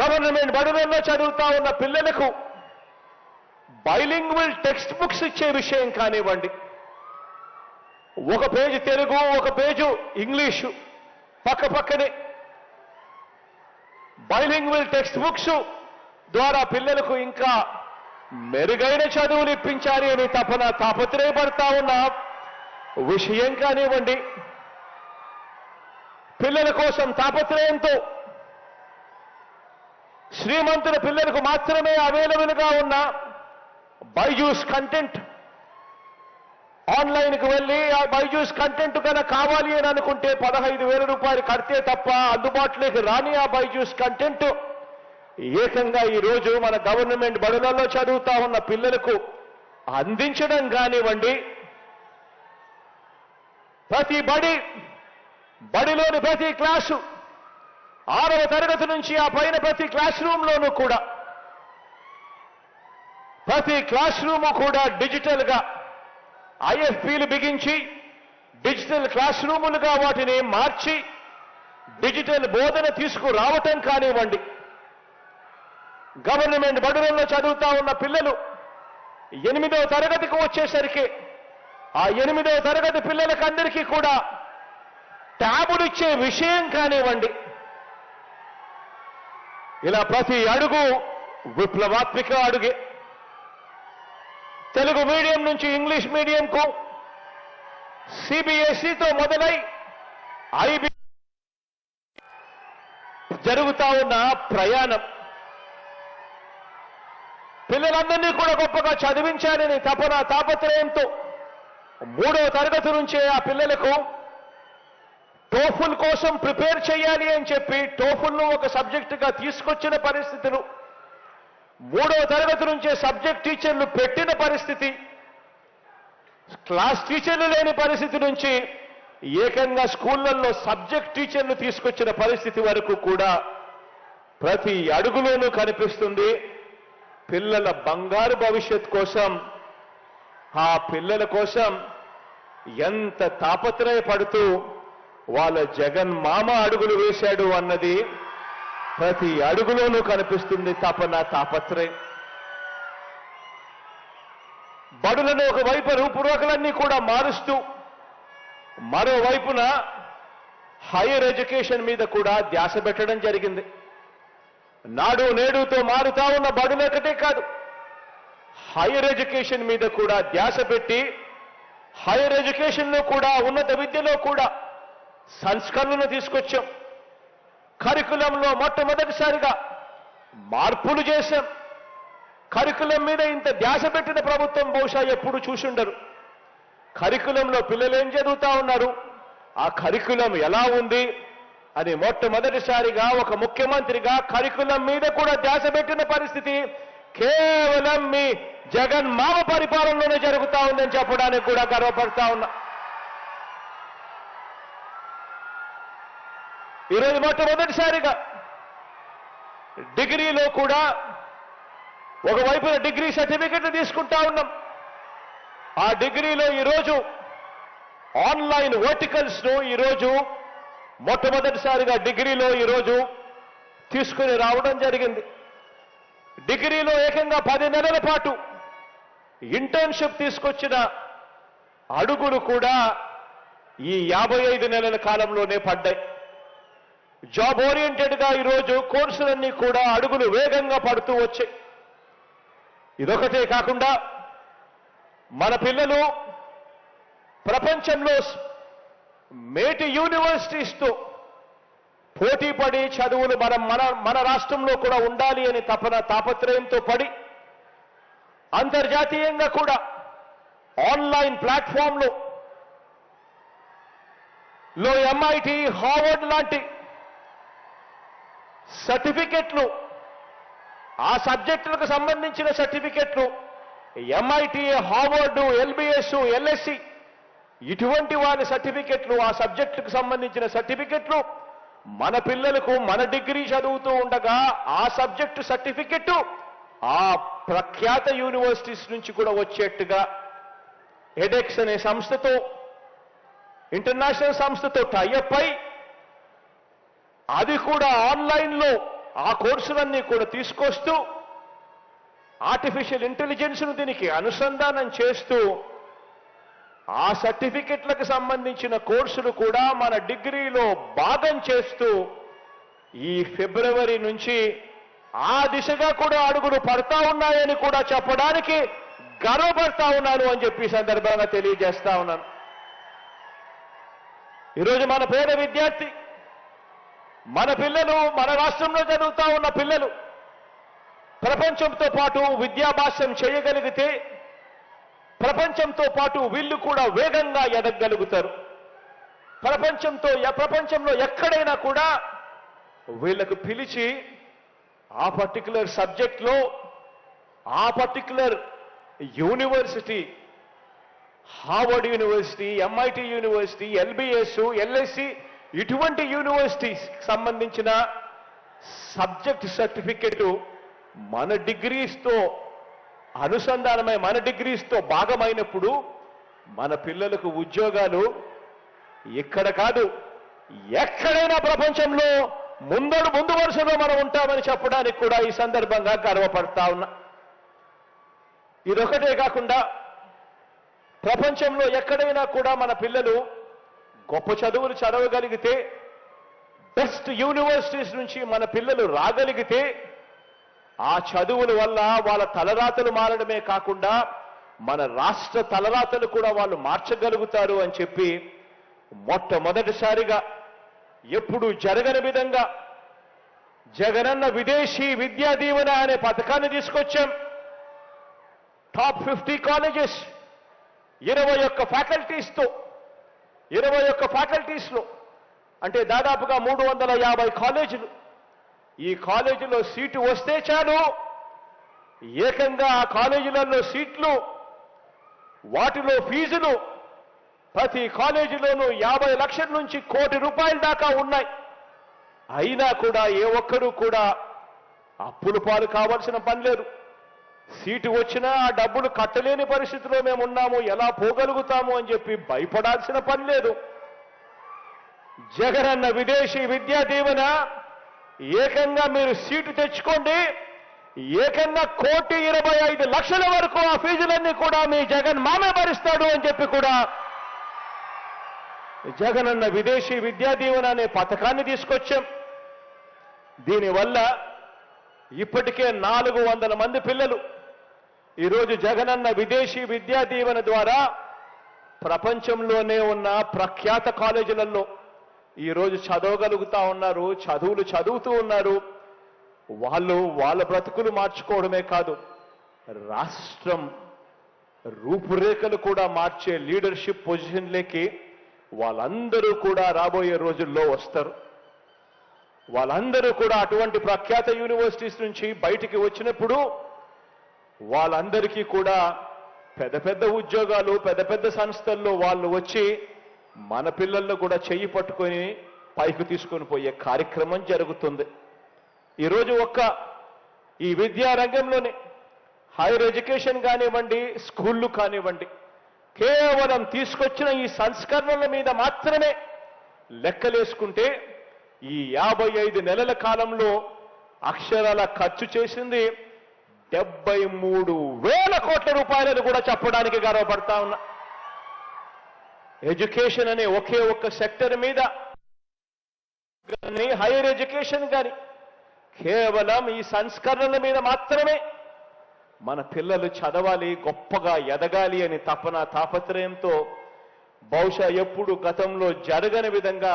Government బడులలో చదువుతా ఉన్న పిల్లలకు బైలింగ్వల్ టెక్స్ట్ బుక్స్ ఇచ్చే విషయం కానివ్వండి. ఒక పేజీ తెలుగు ఒక పేజు ఇంగ్లీషు పక్క పక్కనే. బైలింగ్వల్ టెక్స్ట్ బుక్స్ ద్వారా పిల్లలకు ఇంకా మెరుగైన చదువులు ఇప్పించాలి అని తపన తాపత్రయపడతా ఉన్న విషయం కానివ్వండి. పిల్లల కోసం తాపత్రయంతో శ్రీమంతుల పిల్లలకు మాత్రమే అవైలబుల్గా ఉన్న బైజూస్ కంటెంట్ ఆన్లైన్కి వెళ్ళి ఆ బైజూస్ కంటెంట్ కనుక కావాలి అని అనుకుంటే పదహైదు వేల రూపాయలు కడితే తప్ప అందుబాటులోకి రాని ఆ బైజూస్ కంటెంట్ ఏకంగా ఈ రోజు మన గవర్నమెంట్ బడులలో చదువుతా ఉన్న పిల్లలకు అందించడం కానివ్వండి. ప్రతి బడి బడిలోని ప్రతి క్లాసు ఆరవ తరగతి నుంచి ఆ పైన ప్రతి క్లాస్ రూమ్లోనూ కూడా ప్రతి క్లాస్ రూము కూడా డిజిటల్గా ఐఎఫ్పీలు బిగించి డిజిటల్ క్లాస్ రూములుగా వాటిని మార్చి డిజిటల్ బోధన తీసుకురావటం కానివ్వండి. గవర్నమెంట్ బడులలో చదువుతా ఉన్న పిల్లలు ఎనిమిదవ తరగతికి వచ్చేసరికి ఆ ఎనిమిదవ తరగతి పిల్లలకి అందరికీ కూడా ట్యాబులు ఇచ్చే విషయం కానివ్వండి. ఇలా ప్రతి అడుగు విప్లవాత్మిక అడుగే. తెలుగు మీడియం నుంచి ఇంగ్లీష్ మీడియంకు సిబిఎస్ఈతో మొదలై ఐబి జరుగుతా ఉన్న ప్రయాణం. పిల్లలందరినీ కూడా గొప్పగా చదివించాలని తపన తాపత్రయంతో మూడవ తరగతి నుంచే ఆ పిల్లలకు టోఫుల్ కోసం ప్రిపేర్ చేయాలి అని చెప్పి టోఫుల్ను ఒక సబ్జెక్టుగా తీసుకొచ్చిన పరిస్థితులు. మూడవ తరగతి నుంచే సబ్జెక్ట్ టీచర్లు పెట్టిన పరిస్థితి. క్లాస్ టీచర్లు లేని పరిస్థితి నుంచి ఏకంగా స్కూళ్ళల్లో సబ్జెక్ట్ టీచర్లు తీసుకొచ్చిన పరిస్థితి వరకు కూడా ప్రతి అడుగులోనూ కనిపిస్తుంది. పిల్లల బంగారు భవిష్యత్ కోసం ఆ పిల్లల కోసం ఎంత తాపత్రయపడుతూ వాళ్ళ జగన్ మామ అడుగులు వేశాడు అన్నది ప్రతి అడుగులోనూ కనిపిస్తుంది తపన తాపత్రయం. బడులను ఒకవైపు రూపురేఖలన్నీ కూడా మారుస్తూ మరోవైపున హైయర్ ఎడ్యుకేషన్ మీద కూడా ధ్యాస పెట్టడం జరిగింది. నాడు నేడుతో మారుతా ఉన్న బడులొకటే కాదు హైయర్ ఎడ్యుకేషన్ మీద కూడా ధ్యాస పెట్టి హైయర్ ఎడ్యుకేషన్లో కూడా ఉన్నత విద్యలో కూడా సంస్కరణలు తీసుకొచ్చాం. కరికులంలో మొట్టమొదటిసారిగా మార్పులు చేశాం. కరికులం మీద ఇంత ధ్యాస పెట్టిన ప్రభుత్వం బహుశా ఎప్పుడు చూసుండరు. కరికులంలో పిల్లలు ఏం చదువుతా ఉన్నారు? ఆ కరికులం ఎలా ఉంది? అని మొట్టమొదటిసారిగా ఒక ముఖ్యమంత్రిగా కరికులం మీద కూడా ధ్యాస పెట్టిన పరిస్థితి కేవలం మీ జగన్ మామ పరిపాలనలోనే జరుగుతా ఉందని చెప్పడానికి కూడా గర్వపడతా ఉన్నా. ఈరోజు మొట్టమొదటిసారిగా డిగ్రీలో కూడా ఒకవైపున డిగ్రీ సర్టిఫికెట్ తీసుకుంటా ఉన్నాం. ఆ డిగ్రీలో ఈరోజు ఆన్లైన్ వర్టికల్స్ను ఈరోజు మొట్టమొదటిసారిగా డిగ్రీలో ఈరోజు తీసుకుని రావడం జరిగింది. డిగ్రీలో ఏకంగా పది నెలల పాటు ఇంటర్న్షిప్ తీసుకొచ్చిన అడుగులు కూడా ఈ యాభై ఐదు నెలల కాలంలోనే పడ్డాయి. జాబ్ ఓరియంటెడ్గా ఈరోజు కోర్సులన్నీ కూడా అడుగులు వేగంగా పడుతూ వచ్చాయి. ఇదొకటే కాకుండా మన పిల్లలు ప్రపంచంలో మేటి యూనివర్సిటీస్తో పోటీపడి చదువులు మనం మన మన రాష్ట్రంలో కూడా ఉండాలి అని తపన తాపత్రయంతో పడి అంతర్జాతీయంగా కూడా ఆన్లైన్ ప్లాట్ఫామ్లో లో ఎంఐటి హార్వర్డ్ లాంటి సర్టిఫికెట్లు ఆ సబ్జెక్టులకు సంబంధించిన సర్టిఫికెట్లు ఎంఐటి హార్వర్డ్ ఎల్బిఎస్ ఎల్ఎస్సి ఇటువంటి వారి సర్టిఫికెట్లు ఆ సబ్జెక్టుకు సంబంధించిన సర్టిఫికెట్లు మన పిల్లలకు మన డిగ్రీ చదువుతూ ఉండగా ఆ సబ్జెక్టు సర్టిఫికెట్ ఆ ప్రఖ్యాత యూనివర్సిటీస్ నుంచి కూడా వచ్చేట్టుగా ఎడెక్స్ అనే సంస్థతో ఇంటర్నేషనల్ సంస్థతో టైఅప్ అయి అది కూడా ఆన్లైన్లో ఆ కోర్సులన్నీ కూడా తీసుకొస్తూ ఆర్టిఫిషియల్ ఇంటెలిజెన్స్ను దీనికి అనుసంధానం చేస్తూ ఆ సర్టిఫికెట్లకు సంబంధించిన కోర్సులు కూడా మన డిగ్రీలో భాగం చేస్తూ ఈ ఫిబ్రవరి నుంచి ఆ దిశగా కూడా అడుగులు పడతా ఉన్నాయని కూడా చెప్పడానికి గర్వపడతా ఉన్నాను అని చెప్పి సందర్భంగా తెలియజేస్తా ఉన్నాను. ఈరోజు మన పేద విద్యార్థి మన పిల్లలు మన రాష్ట్రంలో చదువుతా ఉన్న పిల్లలు ప్రపంచంతో పాటు విద్యాభాష్యం చేయగలిగితే ప్రపంచంతో పాటు వీళ్ళు కూడా వేగంగా ఎదగలుగుతారు ప్రపంచంతో ప్రపంచంలో ఎక్కడైనా కూడా వీళ్ళకు పిలిచి ఆ పర్టికులర్ సబ్జెక్ట్లో ఆ particular university Harvard university MIT university LBS LSC ఇటువంటి యూనివర్సిటీస్ సంబంధించిన సబ్జెక్ట్ సర్టిఫికెట్ మన డిగ్రీస్తో అనుసంధానమై మన డిగ్రీస్తో భాగమైనప్పుడు మన పిల్లలకు ఉద్యోగాలు ఇక్కడ కాదు ఎక్కడైనా ప్రపంచంలో ముందడు ముందు వరుసలో మనం ఉంటామని చెప్పడానికి కూడా ఈ సందర్భంగా గర్వపడతా ఉన్నా. ఇదొకటే కాకుండా ప్రపంచంలో ఎక్కడైనా కూడా మన పిల్లలు గొప్ప చదువులు చదవగలిగితే బెస్ట్ యూనివర్సిటీస్ నుంచి మన పిల్లలు రాగలిగితే ఆ చదువుల వల్ల వాళ్ళ తలరాతలు మారడమే కాకుండా మన రాష్ట్ర తలరాతలు కూడా వాళ్ళు మార్చగలుగుతారు అని చెప్పి మొట్టమొదటిసారిగా ఎప్పుడు జరగని విధంగా జగనన్న విదేశీ విద్యా దీవెన అనే పథకాన్ని తీసుకొచ్చాం. టాప్ ఫిఫ్టీ కాలేజెస్ ఇరవై ఒక్క ఫ్యాకల్టీస్తో ఇరవై ఒక్క ఫ్యాకల్టీస్లో అంటే దాదాపుగా మూడు వందల యాభై కాలేజీలు. ఈ కాలేజీలో సీటు వస్తే చాలు. ఏకంగా ఆ కాలేజీలలో సీట్లు వాటిలో ఫీజులు ప్రతి కాలేజీలోనూ యాభై లక్షల నుంచి కోటి రూపాయల దాకా ఉన్నాయి. అయినా కూడా ఏ ఒక్కరూ కూడా అప్పులు పాలు కావాల్సిన పని లేదు. సీటు వచ్చినా ఆ డబ్బులు కట్టలేని పరిస్థితిలో మేము ఉన్నాము ఎలా పోగలుగుతాము అని చెప్పి భయపడాల్సిన పని లేదు. జగనన్న విదేశీ విద్యా దీవెన ఏకంగా మీరు సీటు తెచ్చుకోండి ఏకంగా కోటి ఇరవై ఐదు లక్షల వరకు ఆ ఫీజులన్నీ కూడా మీ జగన్ మామే భరిస్తాడు అని చెప్పి కూడా జగనన్న విదేశీ విద్యా దీవెన అనే పథకాన్ని తీసుకొచ్చాం. దీనివల్ల ఇప్పటికే నాలుగు వందల మంది పిల్లలు ఈరోజు జగనన్న విదేశీ విద్యా దీవెన ద్వారా ప్రపంచంలోనే ఉన్న ప్రఖ్యాత కాలేజీలలో ఈరోజు చదవగలుగుతా ఉన్నారు చదువులు చదువుతూ ఉన్నారు. వాళ్ళు వాళ్ళ బ్రతుకులు మార్చుకోవడమే కాదు రాష్ట్రం రూపురేఖలు కూడా మార్చే లీడర్షిప్ పొజిషన్లేకి వాళ్ళందరూ కూడా రాబోయే రోజుల్లో వస్తారు. వాళ్ళందరూ కూడా అటువంటి ప్రఖ్యాత యూనివర్సిటీస్ నుంచి బయటికి వచ్చినప్పుడు వాళ్ళందరికీ కూడా పెద్ద పెద్ద ఉద్యోగాలు పెద్ద పెద్ద సంస్థల్లో వాళ్ళు వచ్చి మన పిల్లలను కూడా చెయ్యి పట్టుకొని పైకి తీసుకొని పోయే కార్యక్రమం జరుగుతుంది. ఈరోజు ఒక్క ఈ విద్యా రంగంలోనే హైయర్ ఎడ్యుకేషన్ కానివ్వండి స్కూళ్ళు కానివ్వండి కేవలం తీసుకొచ్చిన ఈ సంస్కరణల మీద మాత్రమే లెక్కలేసుకుంటే ఈ యాభై ఐదు నెలల కాలంలో అక్షరాల ఖర్చు చేసింది డెబ్బై మూడు వేల కోట్ల రూపాయలను కూడా చెప్పడానికి గర్వపడతా ఉన్నా. ఎడ్యుకేషన్ అనే ఒకే ఒక్క సెక్టర్ మీద కానీ హైయర్ ఎడ్యుకేషన్ కానీ కేవలం ఈ సంస్కరణల మీద మాత్రమే మన పిల్లలు చదవాలి గొప్పగా ఎదగాలి అని తపన తాపత్రయంతో బహుశా ఎప్పుడు గతంలో జరగని విధంగా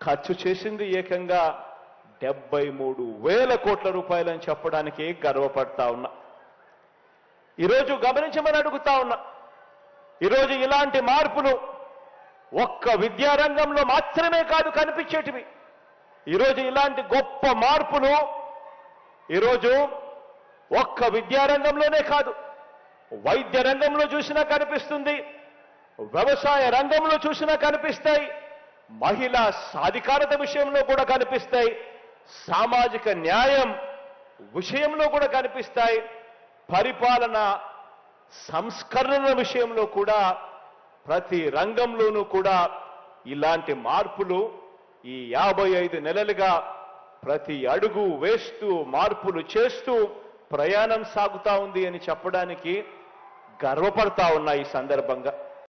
ఖర్చు చేసింది ఏకంగా డెబ్బై మూడు వేల కోట్ల రూపాయలని చెప్పడానికి గర్వపడతా ఉన్నా. ఈరోజు గమనించమని అడుగుతా ఉన్నా. ఈరోజు ఇలాంటి మార్పులు ఒక్క విద్యారంగంలో మాత్రమే కాదు కనిపించేటివి. ఈరోజు ఇలాంటి గొప్ప మార్పులు ఈరోజు ఒక్క విద్యారంగంలోనే కాదు. వైద్య రంగంలో చూసినా కనిపిస్తుంది. వ్యవసాయ రంగంలో చూసినా కనిపిస్తాయి. మహిళా సాధికారత విషయంలో కూడా కనిపిస్తాయి. సామాజిక న్యాయం విషయంలో కూడా కనిపిస్తాయి. పరిపాలన సంస్కరణల విషయంలో కూడా ప్రతి రంగంలోనూ కూడా ఇలాంటి మార్పులు ఈ యాభై ఐదు నెలలుగా ప్రతి అడుగు వేస్తూ మార్పులు చేస్తూ ప్రయాణం సాగుతా ఉంది అని చెప్పడానికి గర్వపడతా ఉన్నా ఈ సందర్భంగా.